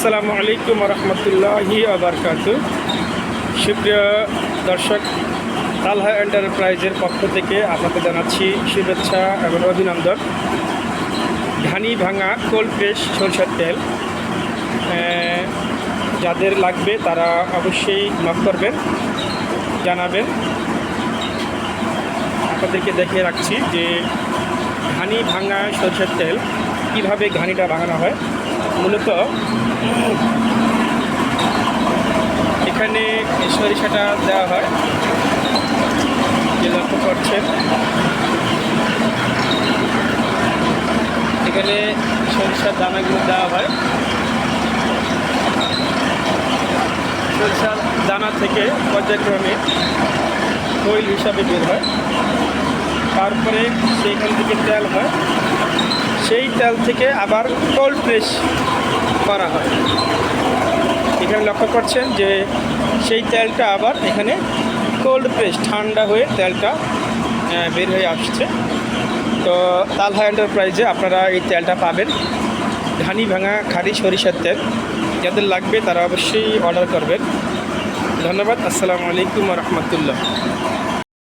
আসসালামু আলাইকুম রহমতুল্লাহি আবরকাত সুপ্রিয় দর্শক, তালহা এন্টারপ্রাইজের পক্ষ থেকে আপনাকে জানাচ্ছি শুভেচ্ছা এবং অভিনন্দন। ঘানি ভাঙা কোল্ড প্রেস সরষের তেল যাদের লাগবে তারা অবশ্যই নক করবেন, জানাবেন। আপনাদেরকে দেখিয়ে রাখছি যে ঘানি ভাঙা সরষের তেল, কীভাবে ঘানিটা ভাঙানো হয়। মূলত এখানে সরিষাটা দেওয়া হয়। যে লক্ষ্য করছেন। এখানে সরিষার দানাগুলো দেওয়া হয়। সরিষার দানা থেকে পর্যায়ক্রমে তৈল হিসাবে বের হয়। তারপরে সেইখান থেকে তেল হয়। তেল থেকে আবার কোল্ড প্রেস করা হয়। এখানে লক্ষ্য করছেন যে সেই তেলটা আবার এখানে কোল্ড প্রেস ঠান্ডা হয়ে তেলটা বের হয়ে আসছে। তো তালহা এন্টারপ্রাইজে আপনারা এই তেলটা পাবেন। ধানি ভাঙা খারি সরিষার তেল। যাদের লাগবে তারা অবশ্যই অর্ডার করবেন। ধন্যবাদ। আসসালামু আলাইকুম রহমতুল্লাহ।